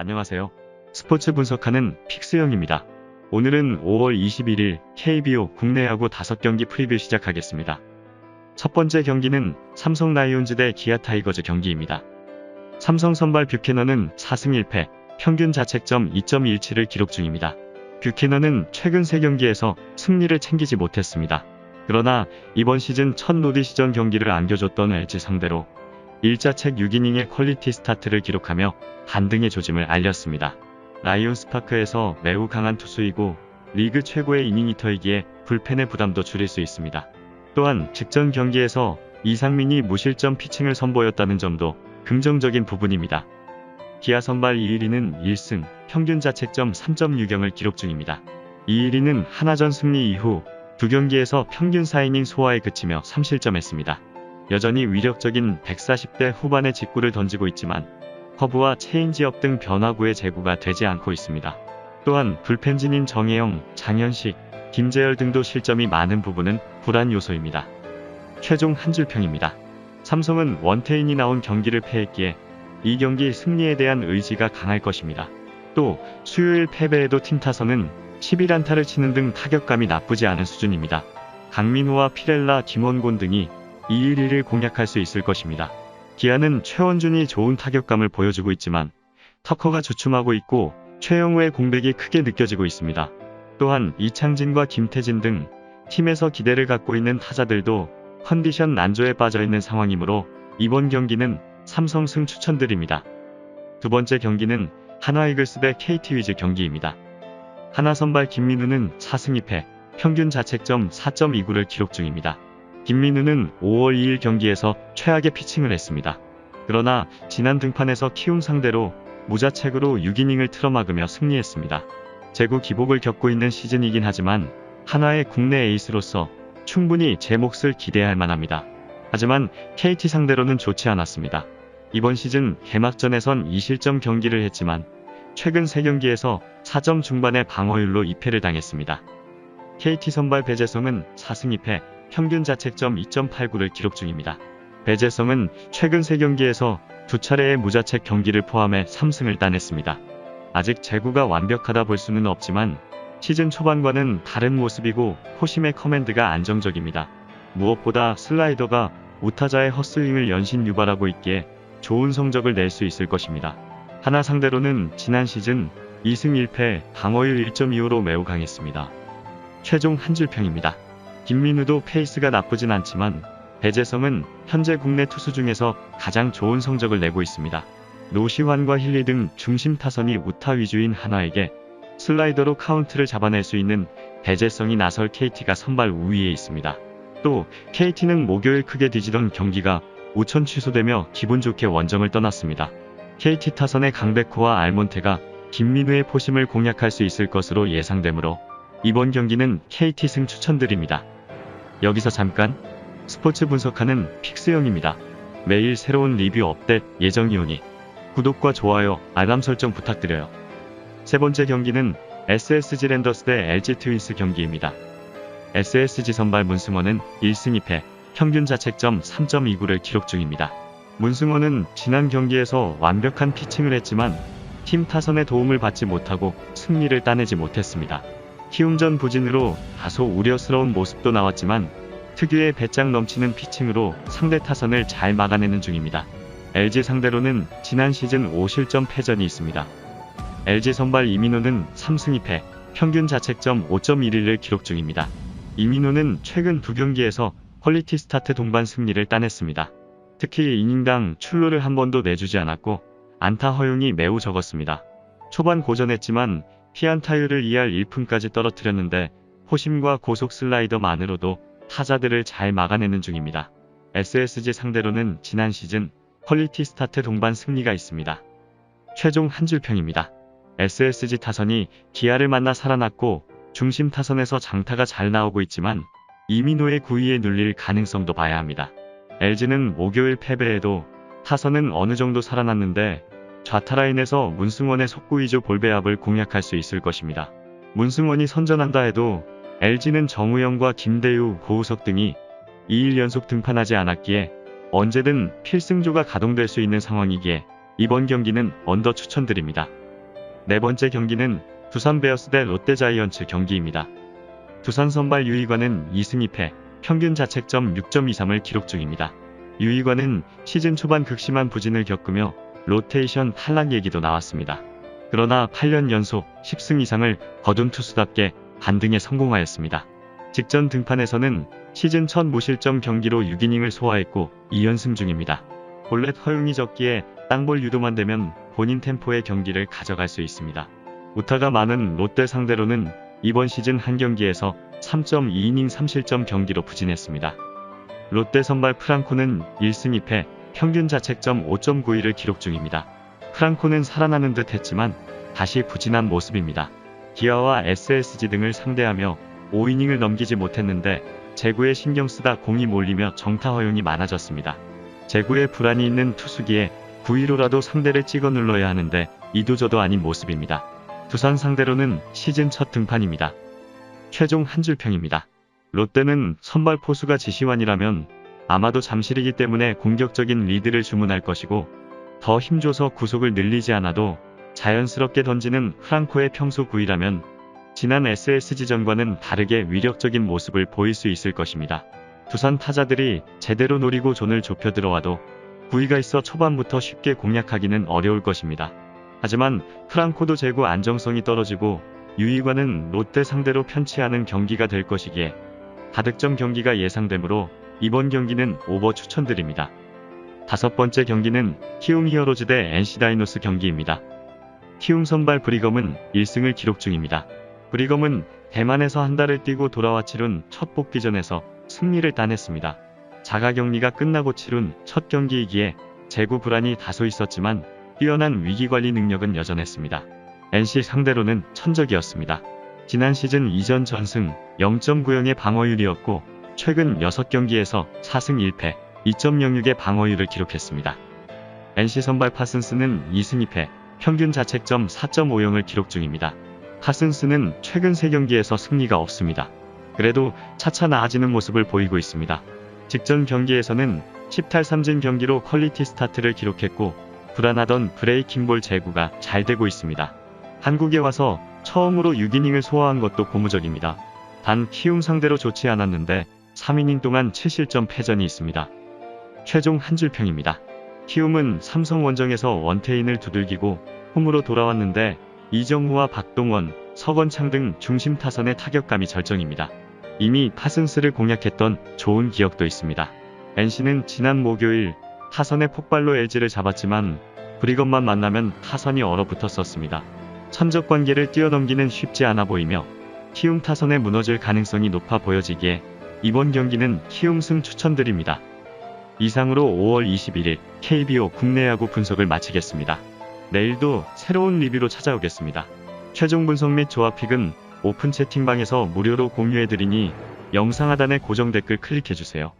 안녕하세요. 스포츠 분석하는 픽스형입니다. 오늘은 5월 21일 KBO 국내 야구 5경기 프리뷰 시작하겠습니다. 첫 번째 경기는 삼성 라이온즈 대 기아 타이거즈 경기입니다. 삼성 선발 뷰캐너는 4승 1패, 평균 자책점 2.17을 기록 중입니다. 뷰캐너는 최근 3경기에서 승리를 챙기지 못했습니다. 그러나 이번 시즌 첫 로디 시전 경기를 안겨줬던 LG 상대로 1자책 6이닝의 퀄리티 스타트를 기록하며 반등의 조짐을 알렸습니다. 라이온스 파크에서 매우 강한 투수이고 리그 최고의 이닝 히터이기에 불펜의 부담도 줄일 수 있습니다. 또한 직전 경기에서 이상민이 무실점 피칭을 선보였다는 점도 긍정적인 부분입니다. 기아 선발 이일이는 1승, 평균 자책점 3.6경을 기록 중입니다. 이일이는 하나전 승리 이후 두 경기에서 평균 4이닝 소화에 그치며 3실점했습니다. 여전히 위력적인 140대 후반의 직구를 던지고 있지만 커브와 체인지업 등 변화구의 제구가 되지 않고 있습니다. 또한 불펜진인 정혜영, 장현식, 김재열 등도 실점이 많은 부분은 불안 요소입니다. 최종 한 줄평입니다. 삼성은 원태인이 나온 경기를 패했기에 이 경기 승리에 대한 의지가 강할 것입니다. 또 수요일 패배에도 팀 타선은 11안타를 치는 등 타격감이 나쁘지 않은 수준입니다. 강민호와 피렐라, 김원곤 등이 2일 1을 공략할 수 있을 것입니다. 기아는 최원준이 좋은 타격감을 보여주고 있지만 터커가 주춤하고 있고 최영우의 공백이 크게 느껴지고 있습니다. 또한 이창진과 김태진 등 팀에서 기대를 갖고 있는 타자들도 컨디션 난조에 빠져 있는 상황이므로 이번 경기는 삼성 승 추천드립니다. 두 번째 경기는 하나 이글스 대 KT 위즈 경기입니다. 하나 선발 김민우는 4승 2패, 평균 자책점 4.29를 기록 중입니다. 김민우는 5월 2일 경기에서 최악의 피칭을 했습니다. 그러나 지난 등판에서 키움 상대로 무자책으로 6이닝을 틀어막으며 승리했습니다. 재구 기복을 겪고 있는 시즌이긴 하지만 하나의 국내 에이스로서 충분히 제 몫을 기대할 만합니다. 하지만 KT 상대로는 좋지 않았습니다. 이번 시즌 개막전에선 2실점 경기를 했지만 최근 3경기에서 4점 중반의 방어율로 2패를 당했습니다. KT 선발 배재성은 4승 2패, 평균 자책점 2.89를 기록 중입니다. 배재성은 최근 3경기에서 두 차례의 무자책 경기를 포함해 3승을 따냈습니다. 아직 제구가 완벽하다 볼 수는 없지만 시즌 초반과는 다른 모습이고 호심의 커맨드가 안정적입니다. 무엇보다 슬라이더가 우타자의 헛스윙을 연신 유발하고 있기에 좋은 성적을 낼 수 있을 것입니다. 하나 상대로는 지난 시즌 2승 1패 방어율 1.25로 매우 강했습니다. 최종 한 줄평입니다. 김민우도 페이스가 나쁘진 않지만 배재성은 현재 국내 투수 중에서 가장 좋은 성적을 내고 있습니다. 노시환과 힐리 등 중심 타선이 우타 위주인 한화에게 슬라이더로 카운트를 잡아낼 수 있는 배재성이 나설 KT가 선발 우위에 있습니다. 또 KT는 목요일 크게 뒤지던 경기가 우천 취소되며 기분 좋게 원정을 떠났습니다. KT 타선의 강백호와 알몬테가 김민우의 포심을 공략할 수 있을 것으로 예상되므로 이번 경기는 KT 승 추천드립니다. 여기서 잠깐 스포츠 분석하는 픽스형입니다. 매일 새로운 리뷰 업데이트 예정이오니 구독과 좋아요, 알람 설정 부탁드려요. 세 번째 경기는 SSG 랜더스 대 LG 트윈스 경기입니다. SSG 선발 문승원은 1승 2패, 평균 자책점 3.29를 기록 중입니다. 문승원은 지난 경기에서 완벽한 피칭을 했지만 팀 타선의 도움을 받지 못하고 승리를 따내지 못했습니다. 키움전 부진으로 다소 우려스러운 모습도 나왔지만 특유의 배짱 넘치는 피칭으로 상대 타선을 잘 막아내는 중입니다. LG 상대로는 지난 시즌 5실점 패전이 있습니다. LG 선발 이민호는 3승 2패, 평균 자책점 5.11을 기록 중입니다. 이민호는 최근 두 경기에서 퀄리티 스타트 동반 승리를 따냈습니다. 특히 이닝당 출루를 한 번도 내주지 않았고 안타 허용이 매우 적었습니다. 초반 고전했지만 피안 타율을 2할 1푼까지 떨어뜨렸는데 호심과 고속 슬라이더만으로도 타자들을 잘 막아내는 중입니다. SSG 상대로는 지난 시즌 퀄리티 스타트 동반 승리가 있습니다. 최종 한 줄평입니다. SSG 타선이 기아를 만나 살아났고 중심 타선에서 장타가 잘 나오고 있지만 이민호의 구위에 눌릴 가능성도 봐야 합니다. LG는 목요일 패배에도 타선은 어느 정도 살아났는데 좌타 라인에서 문승원의 속구 위주 볼배합을 공략할 수 있을 것입니다. 문승원이 선전한다 해도 LG는 정우영과 김대유, 고우석 등이 2일 연속 등판하지 않았기에 언제든 필승조가 가동될 수 있는 상황이기에 이번 경기는 언더 추천드립니다. 네 번째 경기는 두산 베어스 대 롯데 자이언츠 경기입니다. 두산 선발 유이관은 2승 2패, 평균 자책점 6.23을 기록 중입니다. 유이관은 시즌 초반 극심한 부진을 겪으며 로테이션 탈락 얘기도 나왔습니다. 그러나 8년 연속 10승 이상을 거둔 투수답게 반등에 성공하였습니다. 직전 등판에서는 시즌 첫 무실점 경기로 6이닝을 소화했고 2연승 중입니다. 볼넷 허용이 적기에 땅볼 유도만 되면 본인 템포의 경기를 가져갈 수 있습니다. 우타가 많은 롯데 상대로는 이번 시즌 한 경기에서 3.2이닝 3실점 경기로 부진했습니다. 롯데 선발 프랑코는 1승 2패, 평균 자책점 5.91을 기록 중입니다. 프랑코는 살아나는 듯 했지만 다시 부진한 모습입니다. 기아와 SSG 등을 상대하며 5이닝을 넘기지 못했는데 제구에 신경 쓰다 공이 몰리며 정타 허용이 많아졌습니다. 제구에 불안이 있는 투수기에 9위로라도 상대를 찍어 눌러야 하는데 이도저도 아닌 모습입니다. 두산 상대로는 시즌 첫 등판입니다. 최종 한 줄평입니다. 롯데는 선발 포수가 지시환이라면 아마도 잠실이기 때문에 공격적인 리드를 주문할 것이고 더 힘줘서 구속을 늘리지 않아도 자연스럽게 던지는 프랑코의 평소 구위라면 지난 SSG전과는 다르게 위력적인 모습을 보일 수 있을 것입니다. 두산 타자들이 제대로 노리고 존을 좁혀 들어와도 구위가 있어 초반부터 쉽게 공략하기는 어려울 것입니다. 하지만 프랑코도 재고 안정성이 떨어지고 유이관은 롯데 상대로 편치하는 경기가 될 것이기에 다득점 경기가 예상되므로 이번 경기는 오버 추천드립니다. 다섯 번째 경기는 키움 히어로즈 대 NC 다이노스 경기입니다. 키움 선발 브리검은 1승을 기록 중입니다. 브리검은 대만에서 한 달을 뛰고 돌아와 치룬 첫 복귀전에서 승리를 따냈습니다. 자가 격리가 끝나고 치룬 첫 경기이기에 재구 불안이 다소 있었지만 뛰어난 위기관리 능력은 여전했습니다. NC 상대로는 천적이었습니다. 지난 시즌 이전 전승 0.90의 방어율이었고 최근 6경기에서 4승 1패 2.06의 방어율을 기록했습니다. NC 선발 파슨스는 2승 2패 평균 자책점 4.50을 기록 중입니다. 파슨스는 최근 3경기에서 승리가 없습니다. 그래도 차차 나아지는 모습을 보이고 있습니다. 직전 경기에서는 10탈 3진 경기로 퀄리티 스타트를 기록했고 불안하던 브레이킹볼 제구가 잘 되고 있습니다. 한국에 와서 처음으로 6이닝을 소화한 것도 고무적입니다. 단 키움 상대로 좋지 않았는데 3이닝 동안 7실점 패전이 있습니다. 최종 한 줄평입니다. 키움은 삼성 원정에서 원태인을 두들기고 홈으로 돌아왔는데 이정후와 박동원, 서건창 등 중심 타선의 타격감이 절정입니다. 이미 파슨스를 공략했던 좋은 기억도 있습니다. NC는 지난 목요일 타선의 폭발로 LG를 잡았지만 브리건만 만나면 타선이 얼어붙었었습니다. 천적 관계를 뛰어넘기는 쉽지 않아 보이며 키움 타선에 무너질 가능성이 높아 보여지기에 이번 경기는 키움승 추천드립니다. 이상으로 5월 21일 KBO 국내 야구 분석을 마치겠습니다. 내일도 새로운 리뷰로 찾아오겠습니다. 최종 분석 및 조합픽은 오픈 채팅방에서 무료로 공유해드리니 영상 하단의 고정 댓글 클릭해주세요.